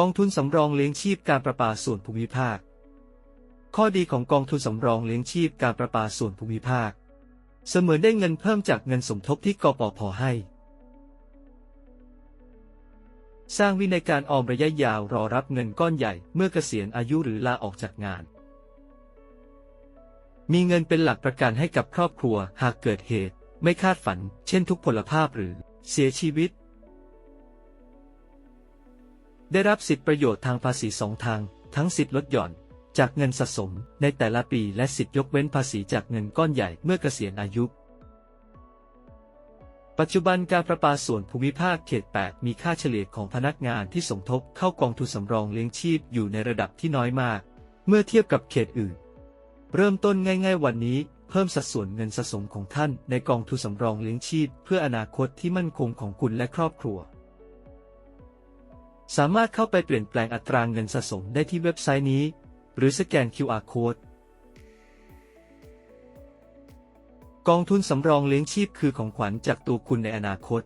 กองทุนสำรองเลี้ยงชีพการประปาส่วนภูมิภาค ข้อดีของกองทุนสำรองเลี้ยงชีพการประปาส่วนภูมิภาค เสมือนได้เงินเพิ่มจากเงินสมทบที่กปพให้ สร้างวินัยการออมระยะยาวรอรับเงินก้อนใหญ่เมื่อเกษียณอายุหรือลาออกจากงาน มีเงินเป็นหลักประกันให้กับครอบครัวหากเกิดเหตุ ไม่คาดฝัน เช่นทุกพลภาพหรือ เสียชีวิต ได้รับสิทธิประโยชน์ทางภาษีสองทาง ทั้งสิทธิลดหย่อน จากเงินสะสมในแต่ละปีและสิทธิยกเว้นภาษีจากเงินก้อนใหญ่เมื่อเกษียณอายุ ปัจจุบันการประปาส่วนภูมิภาคเขต 8 มีค่าเฉลี่ยของพนักงานที่สมทบเข้ากองทุนสำรองเลี้ยงชีพอยู่ในระดับที่น้อยมาก เมื่อเทียบกับเขตอื่น เริ่มต้นง่าย ๆ วันนี้เพิ่มสัดส่วนเงินสะสมของท่านในกองทุนสำรองเลี้ยงชีพ เพื่ออนาคตที่มั่นคงของคุณและครอบครัว สามารถเข้าไปเปลี่ยนแปลงอัตราเงินสะสมได้ที่เว็บไซต์นี้ หรือสแกน QR Code กองทุนสำรองเลี้ยงชีพคือของขวัญจากตัวคุณในอนาคต